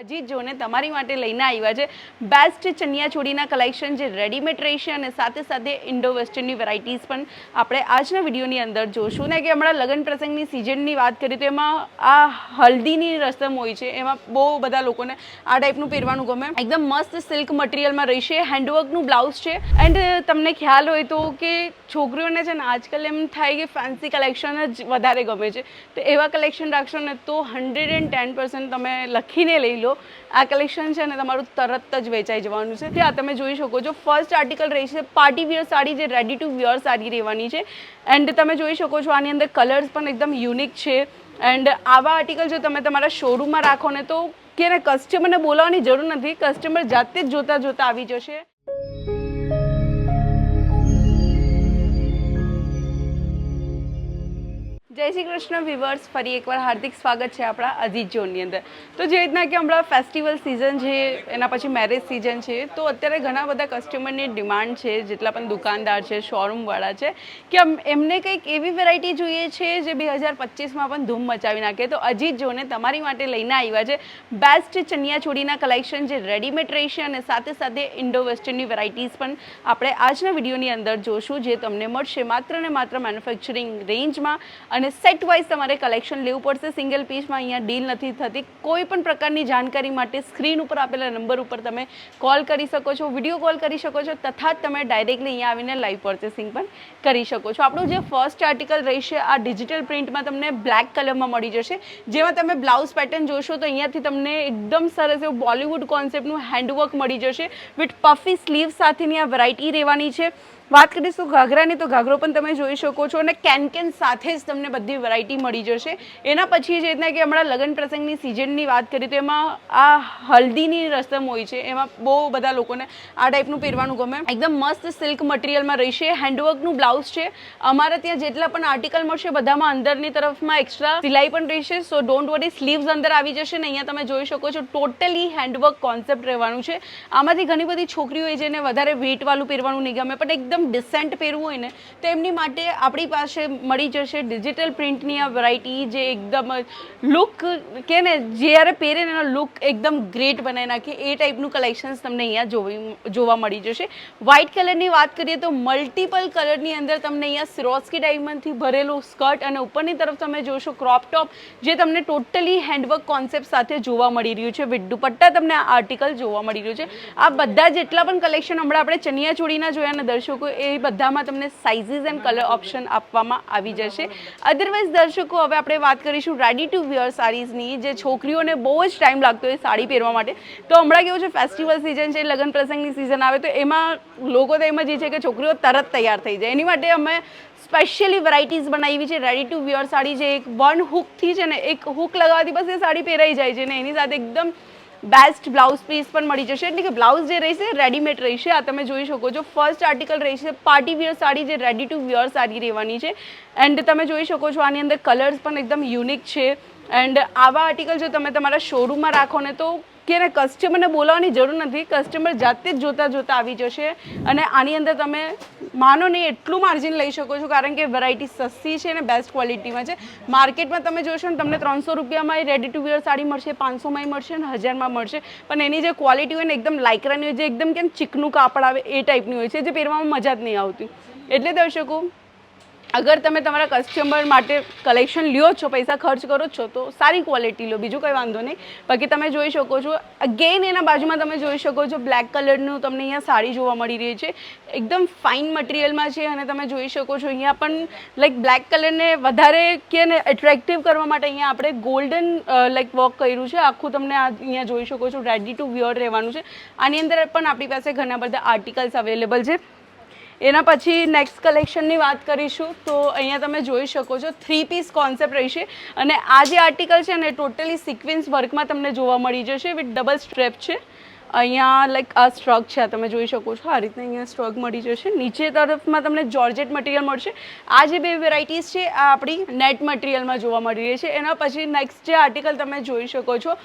અજીત જોને તમારી માટે લઈને આવ્યા છે. બેસ્ટ ચણિયા ચોળીના કલેક્શન જે રેડીમેડ રહેશે અને સાથે સાથે ઇન્ડો વેસ્ટર્નની વેરાયટીઝ પણ આપણે આજના વિડીયોની અંદર જોશું. ને કે હમણાં લગ્ન પ્રસંગની સિઝનની વાત કરીએ તો એમાં આ હલ્દીની રસમ હોય છે. એમાં બહુ બધા લોકોને આ ટાઈપનું પહેરવાનું ગમે. એકદમ મસ્ત સિલ્ક મટીરિયલમાં રહેશે. હેન્ડવર્કનું બ્લાઉઝ છે. એન્ડ તમને ખ્યાલ હોય તો કે છોકરીઓને છે ને આજકાલ એમ થાય કે ફેન્સી કલેક્શન જ વધારે ગમે છે. તો એવા કલેક્શન રાખશો ને તો હંડ્રેડ એન્ડ ટેન પર્સન્ટ તમે લખીને લઈ લો. આ કલેક્શન છે ને તમારું તરત જ વેચાઈ જવાનું છે. ત્યાં તમે જોઈ શકો છો ફર્સ્ટ આર્ટિકલ રહેશે પાર્ટી વિયર સાડી જે રેડી ટુ વિયર સાડી રહેવાની છે. એન્ડ તમે જોઈ શકો છો આની અંદર કલર્સ પણ એકદમ યુનિક છે. એન્ડ આવા આર્ટિકલ જો તમે તમારા શોરૂમમાં રાખો ને તો કે કસ્ટમરને બોલાવવાની જરૂર નથી. કસ્ટમર જાતે જ જોતા જોતા આવી જશે. જય શ્રી કૃષ્ણ વિવર્સ ફરી એકવાર હાર્દિક સ્વાગત છે આપણા અજીત જોનની અંદર. તો જે રીતના કે હમણાં ફેસ્ટિવલ સિઝન છે, એના પછી મેરેજ સિઝન છે, તો અત્યારે ઘણા બધા કસ્ટમરની ડિમાન્ડ છે, જેટલા પણ દુકાનદાર છે શોરૂમવાળા છે, કે એમને કંઈક એવી વેરાયટી જોઈએ છે જે બે હજાર પચીસમાં પણ ધૂમ મચાવી નાખે. તો અજીત જોને તમારી માટે લઈને આવ્યા છે બેસ્ટ ચણિયાચોળીના કલેક્શન જે રેડીમેડ રહેશે અને સાથે સાથે ઇન્ડો વેસ્ટર્નની વેરાયટીઝ પણ આપણે આજના વિડીયોની અંદર જોશું, જે તમને મળશે માત્ર ને માત્ર મેન્યુફેક્ચરિંગ રેન્જમાં અને સેટ વાઇઝ તમારે કલેક્શન લેવું પડશે. સિંગલ પીસમાં અહીંયા ડીલ નથી થતી. કોઈ પણ પ્રકારની જાણકારી માટે સ્ક્રીન ઉપર આપેલા નંબર ઉપર તમે કોલ કરી શકો છો વીડિયો કોલ કરી શકો છો, તથા જ તમે ડાયરેક્ટલી અહીંયા આવીને લાઈવ પર્ચેસિંગ પણ કરી શકો છો. આપણું જે ફર્સ્ટ આર્ટિકલ રહેશે, આ ડિજિટલ પ્રિન્ટમાં તમને બ્લેક કલરમાં મળી જશે. જેમાં તમે બ્લાઉઝ પેટર્ન જોશો તો અહીંયાથી તમને એકદમ સરસ એવું બોલિવૂડ કોન્સેપ્ટનું હેન્ડવર્ક મળી જશે. વિથ પફી સ્લીવ સાથેની આ વેરાયટી રહેવાની છે. વાત કરીશું ઘાઘરાની, તો ઘાઘરો પણ તમે જોઈ શકો છો અને કેન કેન સાથે જ તમને બધી વેરાયટી મળી જશે. એના પછી જે રીતના કે હમણાં લગ્ન પ્રસંગની સિઝનની વાત કરીએ તો એમાં આ હલ્દીની રસમ હોય છે. એમાં બહુ બધા લોકોને આ ટાઈપનું પહેરવાનું ગમે. એકદમ મસ્ત સિલ્ક મટીરિયલમાં રહેશે. હેન્ડવર્કનું બ્લાઉઝ છે. અમારે ત્યાં જેટલા પણ આર્ટિકલ મળશે, બધામાં અંદરની તરફમાં એક્સ્ટ્રા સિલાઈ પણ રહેશે. સો ડોન્ટ વરી સ્લીવ્સ અંદર આવી જશે ને અહીંયા તમે જોઈ શકો છો ટોટલી હેન્ડવર્ક કોન્સેપ્ટ રહેવાનું છે. આમાંથી ઘણી બધી છોકરીઓ હોય જેને વધારે વેઇટવાળું પહેરવાનું નહીં ગમે, પણ એકદમ ડિસેન્ટ પહેરવું હોય ને, તો એમની માટે આપણી પાસે મળી જશે ડિજિટલ પ્રિન્ટની આ વેરાયટી જે એકદમ લુક કે ને જ્યારે પહેરે એનો લુક એકદમ ગ્રેટ બનાવી નાખે. એ ટાઈપનું કલેક્શન્સ તમને અહીંયા જોવી, જોવા મળી જશે. વ્હાઇટ કલરની વાત કરીએ તો મલ્ટિપલ કલરની અંદર તમને અહીંયા સિરોસ્કી ડાયમંડથી ભરેલું સ્કર્ટ અને ઉપરની તરફ તમે જોશો ક્રોપ ટોપ જે તમને ટોટલી હેન્ડવર્ક કોન્સેપ્ટ સાથે જોવા મળી રહ્યું છે. વિથ દુપટ્ટા તમને આ આર્ટિકલ જોવા મળી રહ્યું છે. આ બધા જેટલા પણ કલેક્શન હમણાં આપણે ચણિયાચોળીના જોયા ને દર્શકો એ બધામાં તમને સાઇઝીસ એન્ડ કલર ઓપ્શન આપવામાં આવી જશે. અધરવાઇઝ દર્શકો, હવે આપણે વાત કરીશું રેડી ટુ વિયર સાડીઝની જે છોકરીઓને બહુ જ ટાઈમ લાગતો હોય સાડી પહેરવા માટે. તો હમણાં કેવું છે ફેસ્ટિવલ સિઝન છે, લગ્ન પ્રસંગની સિઝન આવે, તો એમાં લોકો તો એમ જ છે કે છોકરીઓ તરત તૈયાર થઈ જાય. એની માટે અમે સ્પેશિયલી વેરાયટીઝ બનાવી છે. રેડી ટુ વિયર સાડી જે એક વન હુકથી છે ને, એક હુક લગાવવાથી બસ એ સાડી પહેરાઈ જાય છે ને, એની સાથે એકદમ બેસ્ટ બ્લાઉઝ પીસ પણ મળી જશે. એટલે કે બ્લાઉઝ જે રહેશે રેડીમેડ રહેશે. આ તમે જોઈ શકો છો. ફર્સ્ટ આર્ટિકલ રહેશે પાર્ટી વિયર સાડી જે રેડી ટુ વિયર સાડી રહેવાની છે. એન્ડ તમે જોઈ શકો છો આની અંદર કલર્સ પણ એકદમ યુનિક છે. એન્ડ આવા આર્ટિકલ જો તમે તમારા શોરૂમમાં રાખો ને તો કે એને કસ્ટમરને બોલાવવાની જરૂર નથી. કસ્ટમર જાતે જ જોતા જોતા આવી જશે અને આની અંદર તમે માનો નહીં, એટલું માર્જિન લઈ શકો છો, કારણ કે વેરાયટી સસ્તી છે અને બેસ્ટ ક્વોલિટીમાં છે. માર્કેટમાં તમે જોશો ને, તમને ત્રણસો રૂપિયામાં રેડી ટુ વિયર સાડી મળશે, પાંચસોમાં મળશે અને હજારમાં મળશે. પણ એની જે ક્વોલિટી હોય ને, એકદમ લાઇકરાની હોય, જે એકદમ કેમ ચીકનું કાપડ આવે એ ટાઈપની હોય છે, જે પહેરવામાં મજા જ નહીં આવતી. એટલે દર્શકો અગર તમે તમારા કસ્ટમર માટે કલેક્શન લ્યો છો, પૈસા ખર્ચ કરો છો, તો સારી ક્વોલિટી લો. બીજું કંઈ વાંધો નહીં. બાકી તમે જોઈ શકો છો અગેન એના બાજુમાં તમે જોઈ શકો છો બ્લેક કલરનું તમને અહીંયા સાડી જોવા મળી રહી છે. એકદમ ફાઇન મટીરિયલમાં છે અને તમે જોઈ શકો છો, અહીંયા પણ લાઈક બ્લેક કલરને વધારે કે ને એટ્રેક્ટિવ કરવા માટે અહીંયા આપણે ગોલ્ડન લાઈક વર્ક કર્યું છે. આખું તમને અહીંયા જોઈ શકો છો રેડી ટુ વિયર રહેવાનું છે. આની અંદર પણ આપણી પાસે ઘણા બધા આર્ટિકલ્સ અવેલેબલ છે. એના પછી નેક્સ્ટ કલેક્શનની વાત કરીશું, તો અહીંયા તમે જોઈ શકો છો થ્રી પીસ કોન્સેપ્ટ રહેશે. અને આ જે આર્ટિકલ છે ને ટોટલી સિક્વન્સ વર્કમાં તમને જોવા મળી જશે વિથ ડબલ સ્ટ્રેપ છે. અહીંયા લાઈક આ સ્ટ્રક છે તમે જોઈ શકો છો. આ રીતના અહીંયા સ્ટ્રોક મળી જશે. નીચે તરફમાં તમને જોર્જેટ મટીરિયલ મળશે. આ જે બે વેરાયટીઝ છે, આ આપણી નેટ મટીરિયલમાં જોવા મળી રહી છે. એના પછી નેક્સ્ટ જે આર્ટિકલ તમે જોઈ શકો છો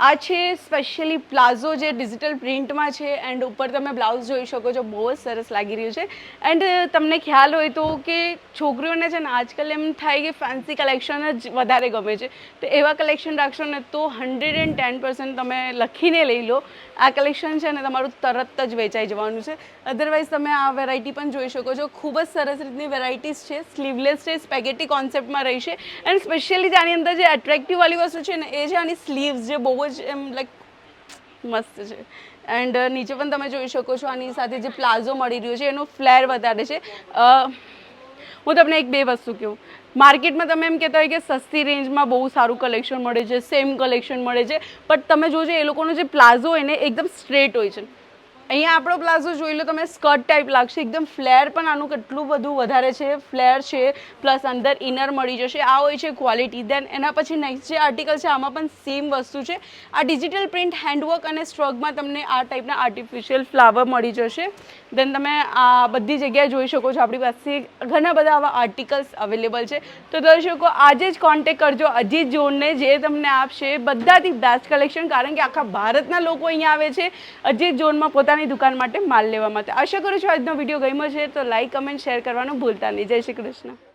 આ છે સ્પેશિયલી પ્લાઝો જે ડિજિટલ પ્રિન્ટમાં છે એન્ડ ઉપર તમે બ્લાઉઝ જોઈ શકો છો, બહુ જ સરસ લાગી રહ્યું છે. એન્ડ તમને ખ્યાલ હોય તો કે છોકરીઓને છે ને આજકાલ એમ થાય કે ફેન્સી કલેક્શન જ વધારે ગમે છે. તો એવા કલેક્શન રાખશો ને તો હંડ્રેડ એન્ડ ટેન પર્સન્ટ તમે લખીને લઈ લો. આ કલેક્શન છે ને તમારું તરત જ વેચાઈ જવાનું છે. અધરવાઇઝ તમે આ વેરાયટી પણ જોઈ શકો છો. ખૂબ જ સરસ રીતની વેરાયટીઝ છે. સ્લીવલેસ છે સ્પેગેટી કોન્સેપ્ટમાં રહી છે એન્ડ સ્પેશિયલી આની અંદર જે એટ્રેક્ટિવ વાળી વસ્તુ છે ને, એ છે આની સ્લીવ્સ જે બહુ જ એમ લાઈક મસ્ત છે. એન્ડ નીચે પણ તમે જોઈ શકો છો આની સાથે જે પ્લાઝો મળી રહ્યો છે, એનો ફ્લેર વધારે છે. હું તમને એક બે વસ્તુ કહું. માર્કેટમાં તમે એમ કહેતા હોય કે સસ્તી રેન્જમાં બહુ સારું કલેક્શન મળે છે સેમ કલેક્શન મળે છે બટ તમે જોજો એ લોકોનો જે પ્લાઝો હોય ને એકદમ સ્ટ્રેટ હોય છે. અહીંયા આપણો પ્લાઝો જોઈ લો, તમે સ્કર્ટ ટાઈપ લાગશે. એકદમ ફ્લેર પણ આનું કેટલું બધું વધારે છે. ફ્લેર છે, પ્લસ અંદર ઇનર મળી જશે. આ હોય છે ક્વોલિટી દેન એના પછી નેક્સ્ટ જે આર્ટિકલ છે, આમાં પણ સેમ વસ્તુ છે. આ ડિજિટલ પ્રિન્ટ હેન્ડવર્ક અને સ્ટ્રગમાં તમને આ ટાઈપના આર્ટિફિશિયલ ફ્લાવર મળી જશે. દેન તમે આ બધી જગ્યાએ જોઈ શકો છો, આપણી પાસે ઘણા બધા આવા આર્ટિકલ્સ અવેલેબલ છે. તો દર્શકો, આજે જ કોન્ટેક કરજો અજીત જોનને, જે તમને આપશે બધાથી બેસ્ટ કલેક્શન કારણ કે આખા ભારતના લોકો અહીંયા આવે છે. અજીત ઝોનમાં પોતાની દુકાન માટે માલ લેવા માટે. આશા કરું છું આજનો વીડિયો ગમ્યો છે, તો લાઈક કમેન્ટ શેર કરવાનું ભૂલતા નહીં. જય શ્રી કૃષ્ણ.